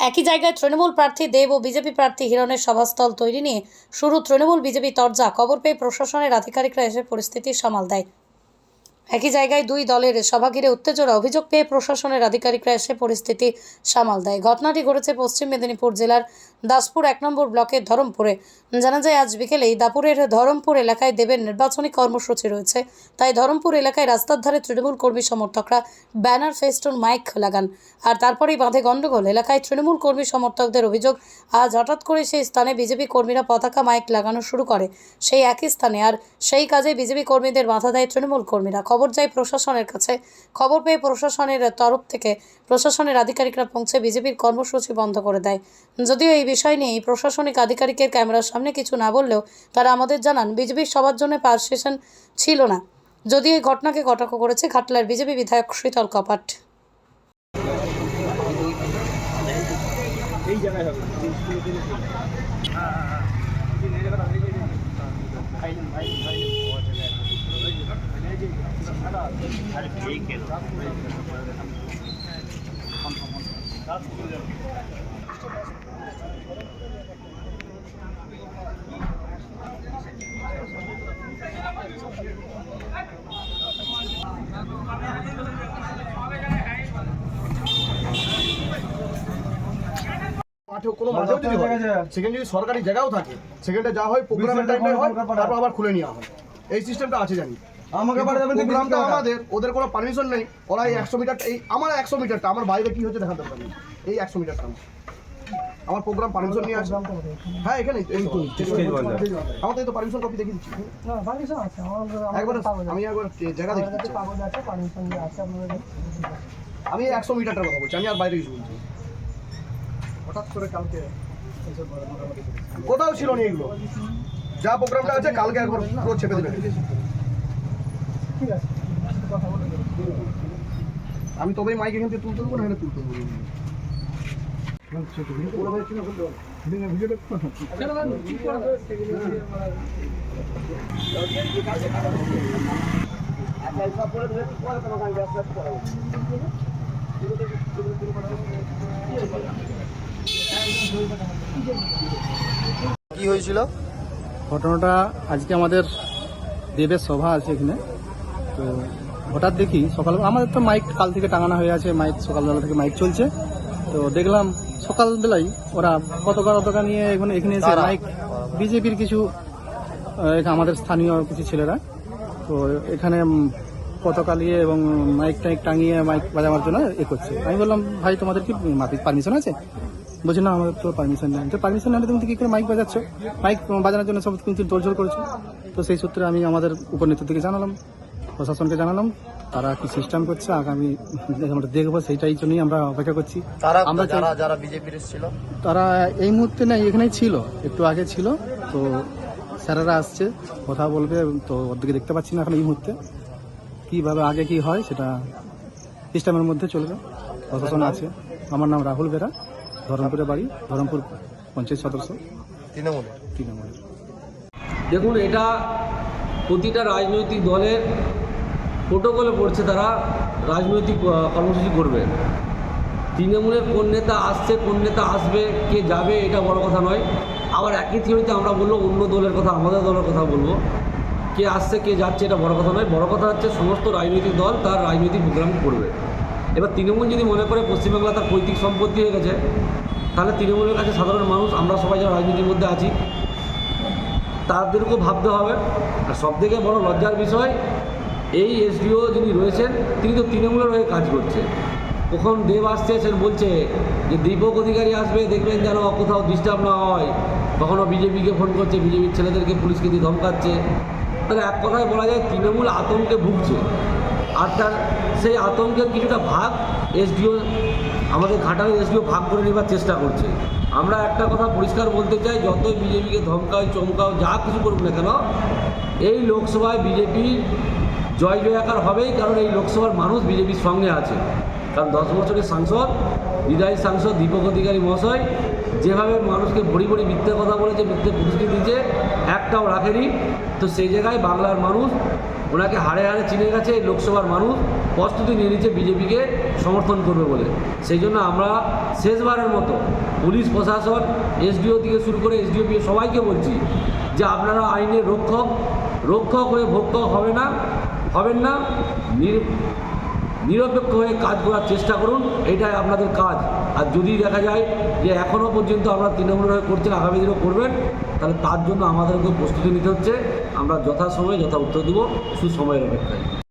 একই জায়গায় তৃণমূল প্রার্থী দেব ও বিজেপি প্রার্থী হিরণের সভাস্থল তৈরি নিয়ে শুরু তৃণমূল বিজেপি তরজা। কবর পেয়ে প্রশাসনের আধিকারিকরা এসে পরিস্থিতি সামাল দেয়। একই জায়গায় দুই দলের সভা ঘিরে উত্তেজনা অভিযোগ পেয়ে প্রশাসনের আধিকারিকরা এসে পরিস্থিতি সামাল দেয়। ঘটনাটি ঘটেছে পশ্চিম মেদিনীপুর জেলার দাসপুর এক নম্বর ব্লকের ধরমপুরে। জানা যায়, আজ বিকেলেই দাপুরের ধরমপুর এলাকায় দেবের নির্বাচনী কর্মসূচি রয়েছে। তাই ধরমপুর এলাকায় রাস্তার ধারে তৃণমূল কর্মী সমর্থকরা ব্যানার, ফেস্টুন, মাইক লাগান। আর তারপরেই বাঁধে গণ্ডগোল এলাকায় তৃণমূল কর্মী সমর্থকদের অভিযোগ, আজ হঠাৎ করে সেই স্থানে বিজেপি কর্মীরা পতাকা, মাইক লাগানো শুরু করে। সেই একই স্থানে আর সেই কাজে বিজেপি কর্মীদের বাধা দেয় তৃণমূল কর্মীরা। খবর যায় প্রশাসনের কাছে। খবর পেয়ে প্রশাসনের তরফ থেকে প্রশাসনের আধিকারিকরা পৌঁছে বিজেপির কর্মসূচি বন্ধ করে দেয়। যদিও এই বিষয় নিয়ে প্রশাসনিক আধিকারিকের ক্যামেরার সামনে কিছু না বললেও তারা আমাদের জানান, বিজেপির সবার জন্য পারসেশন ছিল না। যদিও এই ঘটনাকে কটাক্ষ করেছে ঘাটলার বিজেপি বিধায়ক শীতল কপাট। মাঠেও কোনো মাঠেও যদি হয় সেখানে যদি সরকারি জায়গাও থাকে সেখানটা যা হয় প্রোগ্রামের টাইমে হয় তারপর আবার খুলে নেওয়া হয়। এই সিস্টেমটা আছে জানি। আমাকে যাবেন আমাদের ওদের কোনো পারমিশন নেই। ওরা এই একশো মিটারটা এই আমার একশো মিটারটা আমার বাইরে কি হচ্ছে দেখাতে পারবে এই একশো মিটারটা আমার। প্রোগ্রাম পারমিশন নিয়ে আসে। হ্যাঁ এখানে তো, এই তো আমার তো এই তো পারমিশন কপি দেখিয়ে দিচ্ছি। না পারমিশন আছে আমার একবার আমি একবার জায়গা দেখি আছে কাগজ আছে পারমিশন দিয়ে আছে আপনাদের। আমি একশো মিটারটার কথা বলছি আমি আর বাইরে কিছু বলছি হঠাৎ করে কালকে কোথাও ছিল না এগুলো? যা প্রোগ্রামটা আছে কালকে একবার পুরো চেপে দেবে। ঠিক আছে। আমি তবেই মাইক এখান থেকে তুলতে দেবো না এখানে তুলতে দেবো। কি হয়েছিল? ঘটনাটা আজকে আমাদের দেবের সভা আছে এখানে। তো হঠাৎ দেখি সকাল আমাদের তো মাইক কাল থেকে টাঙানো হয়ে আছে মাইক সকালবেলা থেকে মাইক চলছে। তো দেখলাম সকালবেলায় ওরা পতাকা পতাকা নিয়ে এখানে এখানে এসে মাইক বিজেপির কিছু আমাদের স্থানীয় কিছু ছেলেরা তো এখানে পতাকা নিয়ে এবং মাইক টাইক টাঙিয়ে মাইক বাজানোর জন্য এ করছে। আমি বললাম ভাই তোমাদের কি পারমিশন আছে? বলছে না আমাদের তো পারমিশন নেই। তো পারমিশন নেই তুমি কি করে মাইক বাজাচ্ছ? মাইক বাজানোর জন্য সব কিন্তু তোড়জোড় করেছ। তো সেই সূত্রে আমি আমাদের থেকে জানালাম প্রশাসনকে জানালাম। তারা কি সিস্টেম করছে? আগামী আমরা দেখব সেইটাই জন্যই আমরা অপেক্ষা করছি। তারা আমরা যারা যারা বিজেপির ছিল? তারা এই মুহূর্তে না এখানেই ছিল একটু আগে ছিল। তো স্যারেরা আসছে কথা বলবে তো ওর দিকে দেখতে পাচ্ছি না এখন এই মুহূর্তে। কীভাবে আগে কি হয় সেটা সিস্টেমের মধ্যে চলবে। প্রশাসন আছে। আমার নাম রাহুল বেরা ধরমপুরে বাড়ি ধরমপুর পঞ্চায়েত সদস্য। তৃণমূলে তৃণমূলের। দেখুন এটা প্রতিটা রাজনৈতিক দলের প্রোটোকলে পড়ছে তারা রাজনৈতিক কর্মসূচি করবে। তৃণমূলের কোন নেতা আসছে, কোন নেতা আসবে, কে যাবে, এটা বড় কথা নয়। আবার একই থিওরিতে আমরা বলব, অন্য দলের কথা, আমাদের দলের কথা বলব। কে আসছে, কে যাচ্ছে, এটা বড় কথা নয়। বড় কথা হচ্ছে, সমস্ত রাজনৈতিক দল তার রাজনৈতিক প্রোগ্রাম করবে। এবার তৃণমূল যদি মনে করে পশ্চিমবাংলা তার পৈতৃক সম্পত্তি হয়ে গেছে, তাহলে তৃণমূলের কাছে সাধারণ মানুষ, আমরা সবাই যারা রাজনীতির মধ্যে আছি। তাদেরকেও ভাবতে হবে। আর সবথেকে বড় লজ্জার বিষয় এই এসডিও যিনি রয়েছেন, তিনি তো তৃণমূলের হয়ে কাজ করছে কখন দেব আসছে সে বলছে যে দীপক অধিকারী আসবে, দেখবেন যেন কোথাও ডিস্টার্ব না হয়। কখনও বিজেপিকে ফোন করছে, বিজেপির ছেলেদেরকে পুলিশকে দিয়ে ধমকাচ্ছে। তাহলে এক কথায় বলা যায়, তৃণমূল আতঙ্কে ভুগছে। আর তার সেই আতঙ্কের কিছুটা ভাগ এসডিও আমাদের ঘাটালের এসডিও ভাগ করে নেবার চেষ্টা করছে। আমরা একটা কথা পরিষ্কার বলতে চাই, যতই বিজেপিকে ধমকাও, চমকাও, যা কিছু করুক না কেন, এই লোকসভায় বিজেপির জয় জয়াকার হবেই, কারণ এই লোকসভার মানুষ বিজেপির সঙ্গে আছে। কারণ দশ বছরের সাংসদ, বিদায়ী সাংসদ, দীপক অধিকারী মহাশয়, যেভাবে মানুষকে ভরি ভরি মিথ্যে কথা বলেছে, মিথ্যে প্রতিশ্রুতি দিয়েছে, একটাও রাখেনি। তো সেই জায়গায় বাংলার মানুষ, ওনাকে হাড়ে হাড়ে চিনে গেছে লোকসভার মানুষ প্রস্তুতি নিয়ে নিচ্ছে বিজেপিকে সমর্থন করবে বলে। সেই জন্য আমরা শেষবারের মতো পুলিশ প্রশাসন, এসডিও থেকে শুরু করে এসডিওপি সবাইকে বলছি যে আপনারা আইনের রক্ষক রক্ষক হয়ে ভক্ষক হবে না। হবেন না। নির, নিরপেক্ষ হয়ে কাজ করার চেষ্টা করুন, এটাই আপনাদের কাজ। আর যদি দেখা যায় যে এখনও পর্যন্ত আমরা তৃণমূলের হয়ে করছেন আগামী দিনেও করবেন, তাহলে তার জন্য আমাদেরকে প্রস্তুতি নিতে হচ্ছে। আমরা যথাসময়ে যথা উত্তর দেবো, সুসময়ের অপেক্ষায়।